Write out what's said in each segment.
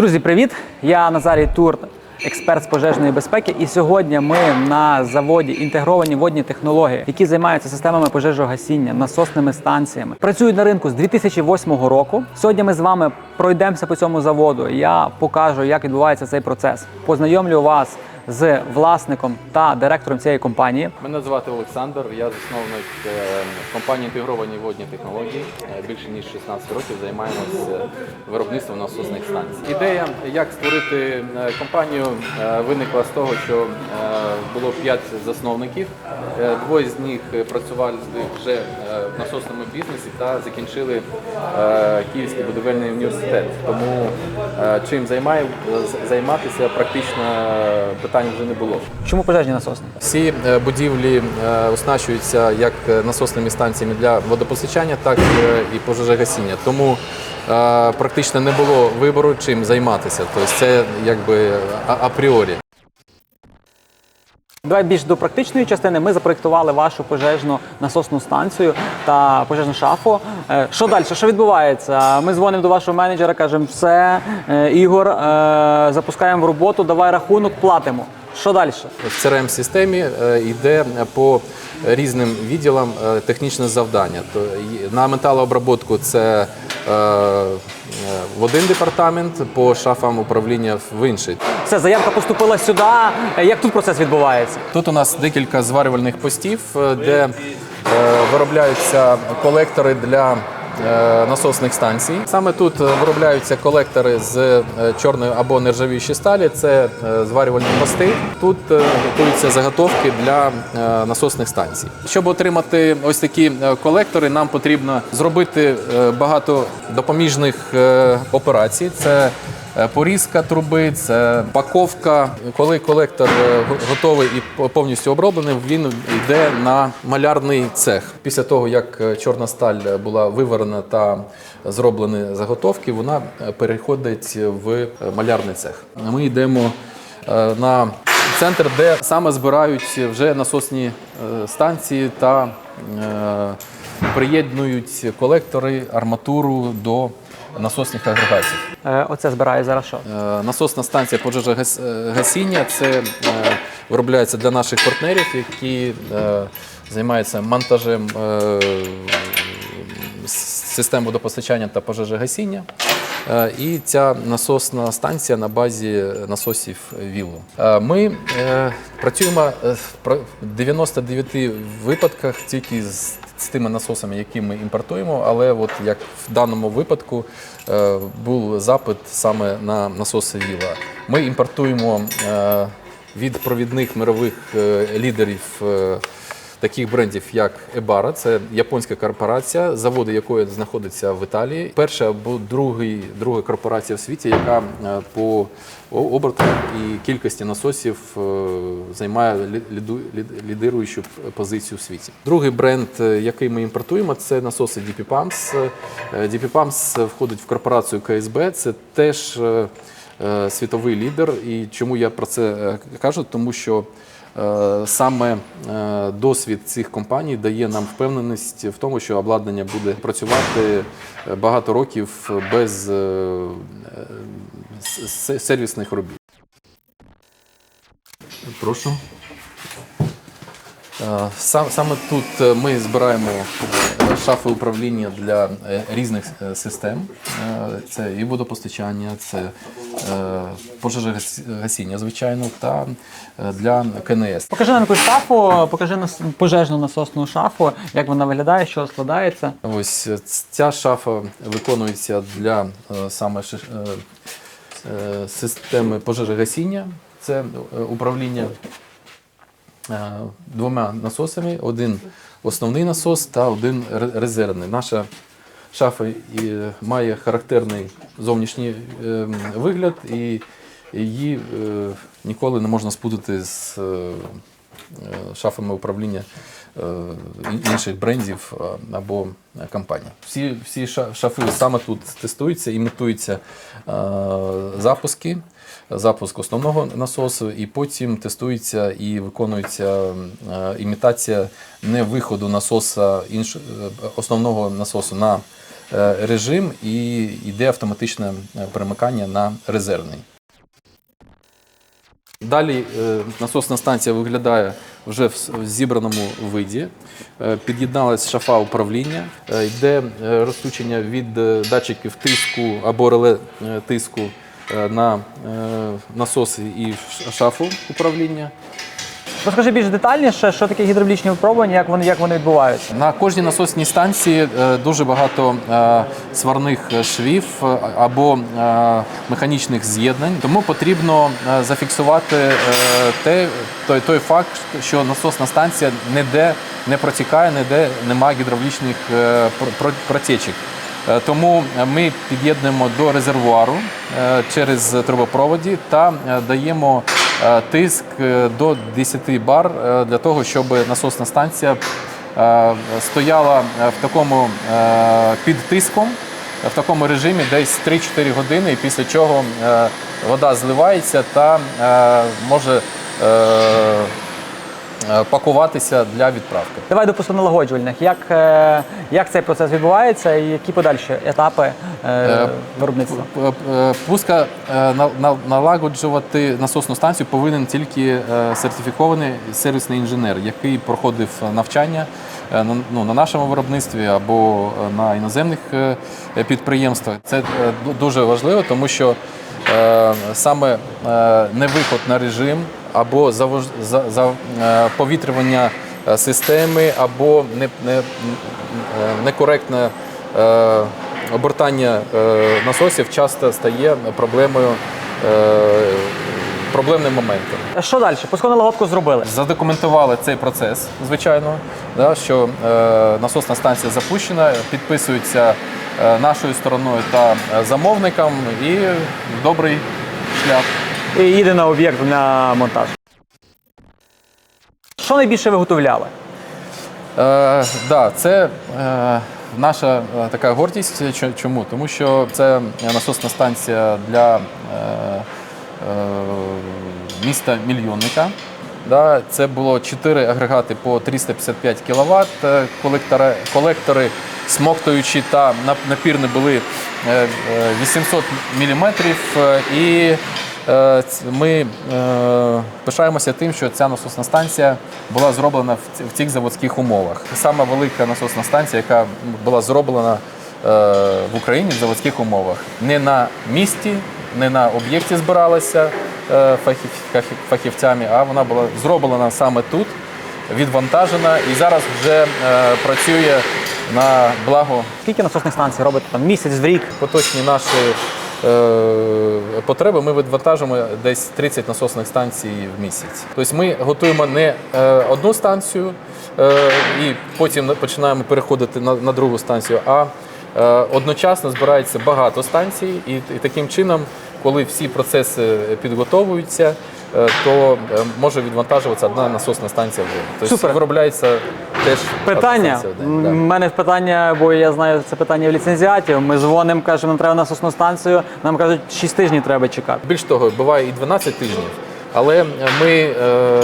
Друзі, привіт! Я Назарій Тур, експерт з пожежної безпеки. І сьогодні ми на заводі інтегровані водні технології, які займаються системами пожежогасіння, насосними станціями. Працюють на ринку з 2008 року. Сьогодні ми з вами пройдемося по цьому заводу. Я покажу, як відбувається цей процес. Познайомлю вас з власником та директором цієї компанії. Мене звати Олександр, я засновник е, компанії інтегровані водні технології. Е, Більше ніж 16 років займаємося виробництвом насосних станцій. Ідея, як створити е, компанію, е, виникла з того, що е, було 5 засновників. Е, Двоє з них працювали вже е, в насосному бізнесі та закінчили е, Київський будівельний університет. Тому е, чим займаю, займатися практично е, питань вже не було. Чому пожежні насосні? Всі е, будівлі е, оснащуються як е, насосними станціями для водопостачання, так і пожежогасіння. Тому практично не було вибору, чим займатися. Тобто це якби апріорі. Давай більш до практичної частини. Ми запроєктували вашу пожежну насосну станцію та пожежну шафу. Е, Що далі? Що відбувається? Ми дзвонимо до вашого менеджера, кажемо, все, е, Ігор, е, запускаємо в роботу, давай рахунок, платимо. Що далі? В crm системі йде по різним відділам технічне завдання. На металообробку це в один департамент, по шафам управління в інший. Все, заявка поступила сюди. Як тут процес відбувається? Тут у нас декілька зварювальних постів, е, де е, виробляються колектори для насосних станцій. Саме тут е, виробляються колектори з е, чорної або нержавіючої сталі. Це е, зварювальні пости. Тут е, готуються заготовки для е, насосних станцій. Щоб отримати ось такі е, колектори, нам потрібно зробити е, багато допоміжних е, операцій. Це Е, Порізка труби, це паковка. Коли колектор е, готовий і повністю оброблений, він йде на малярний цех. Після того, як е, чорна сталь була виварена та зроблені заготовки, вона е, переходить в е, малярний цех. Ми йдемо е, на центр, де саме збирають вже насосні е, станції та е, приєднують колектори, арматуру до насосних агрегатів. Е, Оце збирає зараз що? Е, Насосна станція пожежогасіння це е, виробляється для наших партнерів, які е, займаються монтажем е, систем водопостачання та пожежогасіння. Е, І ця насосна станція на базі насосів Віллу. Е, Ми е, працюємо в 99 випадках тільки з з тими насосами, які ми імпортуємо, але от як в даному випадку е, був запит саме на насоси Віла. Ми імпортуємо е, від провідних мирових е, лідерів. е, Таких брендів, як Ebara, це японська корпорація, заводи якої знаходиться в Італії. Перша або другий, друга корпорація в світі, яка е, по обертах і кількості насосів е, займає лідируючу позицію в світі. Другий бренд, е, який ми імпортуємо, це насоси DP Pumps. DP Pumps входить в корпорацію КСБ. Це теж світовий лідер. І чому я про це кажу? Тому що Саме е, досвід цих компаній дає нам впевненість в тому, що обладнання буде працювати е, багато років без е, е, сервісних робіт. Прошу. Е, Сам, саме тут е, ми збираємо е, шафи управління для різних систем. Це і водопостачання, це пожежогасіння, звичайно, та для КНС. Покажи нам якусь шафу, покажи нас пожежну насосну шафу, як вона виглядає, що складається. Ось ця шафа виконується для саме системи пожежогасіння. Це управління двома насосами: один основний насос та один резервний. Наша шафа має характерний зовнішній е, вигляд, і її е, ніколи не можна спутати з е, е, шафами управління е, інших брендів е, або е, компаній. Всі, всі шафи саме тут тестуються, імітуються е, запуски, запуск основного насосу, і потім тестується і виконується е, імітація не виходу насоса інш, е, основного насосу на е, режим і йде автоматичне перемикання на резервний. Далі насосна станція виглядає вже в зібраному виді. Під'єдналась шафа управління, йде розключення від датчиків тиску або реле тиску на е, насоси і шафу управління. Розкажи більш детальніше, що таке гідравлічні випробування, як вони, як вони відбуваються. На кожній насосній станції е, дуже багато е, сварних швів е, або е, механічних з'єднань, тому потрібно е, зафіксувати е, те, той, той факт, що насосна станція ніде не протікає, ніде немає гідравлічних е, пр- пр- протічок. Е, Тому ми під'єднуємо до резервуару е, через трубопроводі та е, даємо тиск до 10 бар для того, щоб насосна станція стояла в такому під тиском, в такому режимі десь 3-4 години, після чого вода зливається та може пакуватися для відправки. Давай до пустоналагоджувальних. Як, е, як цей процес відбувається і які подальші етапи е, виробництва? Пуска е, на- на- налагоджувати насосну станцію повинен тільки е, сертифікований сервісний інженер, який проходив навчання е, на- ну, на нашому виробництві або е, на іноземних е, підприємствах. Це е, дуже важливо, тому що е, саме е, невиход на режим або за, за, е, повітрювання е, системи, або не, не, е, некоректне е, обертання е, насосів часто стає проблемою, е, проблемним моментом. Що далі? Пусконалагодку зробили. Задокументували цей процес, звичайно, да, що е, насосна станція запущена, підписується е, нашою стороною та замовником і добрий шлях. І їде на об'єкт на монтаж. Що найбільше виготовляли? Е, да, це е, наша е, така гордість. Чому? Тому що це насосна станція для е, е, міста мільйонника. Да, це було 4 агрегати по 355 кВт, колектори, колектори смоктуючі та нап- напірні були е, е, 800 мм. І Е, Ми е, пишаємося тим, що ця насосна станція була зроблена в цих заводських умовах. Сама велика насосна станція, яка була зроблена е, в Україні в заводських умовах. Не на місті, не на об'єкті збиралася е, фахів- фахів- фахівцями, а вона була зроблена саме тут, відвантажена і зараз вже е, працює на благо Скільки насосних станцій робите там місяць в рік? поточні наші е, потреби ми відвантажимо десь 30 насосних станцій в місяць. Тобто ми готуємо не е, одну станцію е, і потім починаємо переходити на, другу станцію, а е, одночасно збирається багато станцій, і, таким чином, коли всі процеси підготовуються, е, то е, може відвантажуватися одна насосна станція в день. Тобто Супер. виробляється теж Питання. в У мене питання, бо я знаю це питання в ліцензіатів. Ми дзвонимо, кажемо, нам треба насосну станцію. Нам кажуть, 6 тижнів треба чекати. Більш того, буває і 12 тижнів. Але ми е,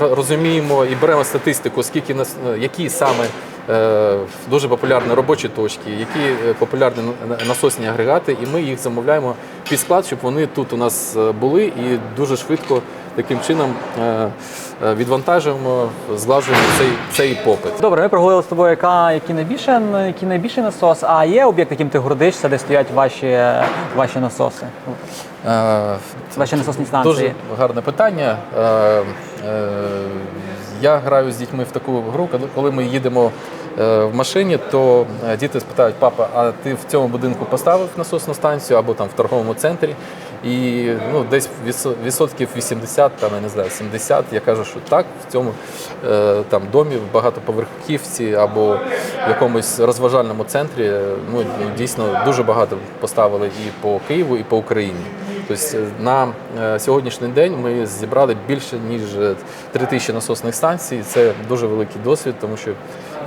розуміємо і беремо статистику, скільки нас, е, які саме е, дуже популярні робочі точки, які е, популярні на- насосні агрегати, і ми їх замовляємо під склад, щоб вони тут у нас е, були і дуже швидко таким чином е, е, відвантажуємо, зглажуємо цей, цей попит. Добре, ми проговорили з тобою, яка, який, найбільше, який найбільший насос, а є об'єкт, яким ти гордишся, де стоять ваші, ваші насоси, ваші насосні станції. Дуже гарне питання. Я граю з дітьми в таку гру, коли- ми їдемо е, в машині, то е, діти спитають, папа, а ти в цьому будинку поставив насосну станцію або там в торговому центрі? І ну, десь відсотків 80, там, я не знаю, 70, я кажу, що так, в цьому е, там, домі, в багатоповерхівці або в якомусь розважальному центрі ну, дійсно дуже багато поставили і по Києву, і по Україні. Тобто е, на е, сьогоднішній день ми зібрали більше ніж 3 тисячі насосних станцій. Це дуже великий досвід, тому що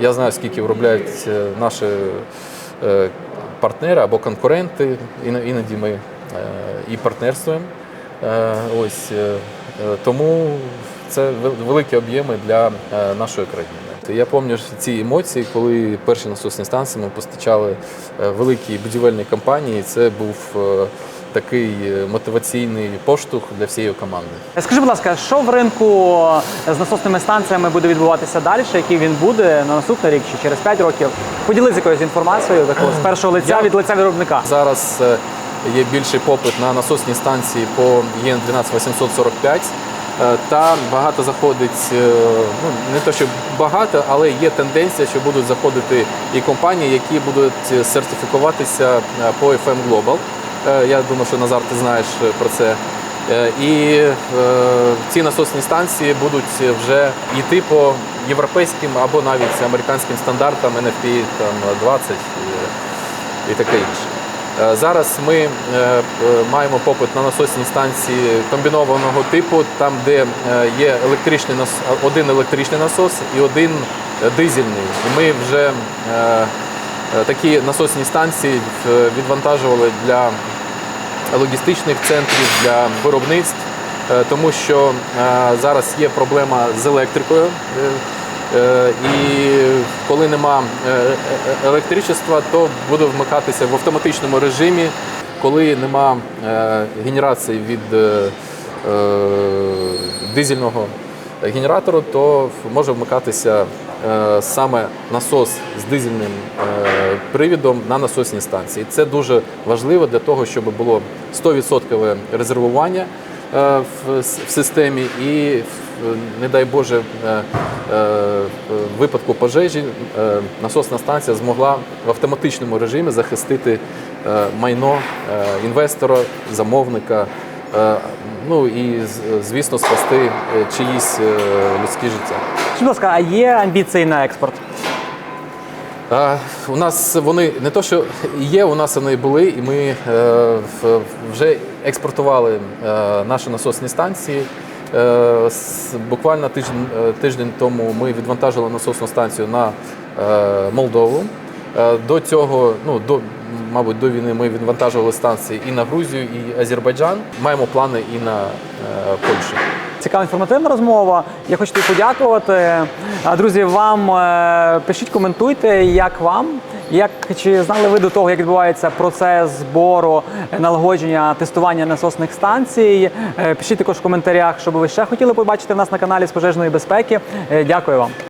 я знаю, скільки виробляють е, наші е, партнери або конкуренти. Іноді ми е, і партнерствуємо. Е, Ось е, е, тому це великі об'єми для е, нашої країни. Я пам'ятаю ці емоції, коли перші насосні станції ми постачали е, великій будівельній компанії. Це був е, такий е, мотиваційний поштовх для всієї команди. Скажи, будь ласка, що в ринку з насосними станціями буде відбуватися далі? Який він буде на наступний рік чи через 5 років? Поділися якоюсь інформацією такого з першого лиця Я- від лиця виробника. Зараз е, є більший попит на насосні станції по ЄН 12845. Е, Та багато заходить, е, ну не то, що багато, але є тенденція, що будуть заходити і компанії, які будуть е, сертифікуватися е, по FM Global. Е, Я думаю, що Назар, ти знаєш е, про це. Е, І ці насосні станції будуть вже йти по європейським або навіть американським стандартам NFP там, 20 е, і таке інше. Зараз ми маємо попит на насосні станції комбінованого типу, там, де є електричний один електричний насос і один дизельний. І ми вже такі насосні станції відвантажували для логістичних центрів, для виробництв, е, тому що е, зараз є проблема з електрикою. Е, І коли нема електричества, то буде вмикатися в автоматичному режимі. Коли нема генерації від дизельного генератору, то може вмикатися саме насос з дизельним е, привідом на насосній станції. Це дуже важливо для того, щоб було 100% резервування е, в системі і, не дай Боже, е, е, в випадку пожежі е, насосна станція змогла в автоматичному режимі захистити е, майно е, інвестора, замовника. е, Ну і звісно спасти е, чиїсь е, людські життя. Скажи, будь ласка, а є амбіції на експорт? А, у нас вони не то, що є, у нас вони були, і ми е, вже експортували е, наші насосні станції. Е, с- буквально тиждень, е, тиждень тому ми відвантажили насосну станцію на е, Молдову. Е, до цього, ну до мабуть, до війни ми відвантажували станції і на Грузію, і Азербайджан. Маємо плани і на е, Польщу. Цікава інформативна розмова. Я хочу тобі подякувати. Друзі, вам е, пишіть, коментуйте, як вам. Як чи знали ви до того, як відбувається процес збору, е, налагодження, тестування насосних станцій? Пишіть також в коментарях, що би ви ще хотіли побачити в нас на каналі з пожежної безпеки. Дякую вам.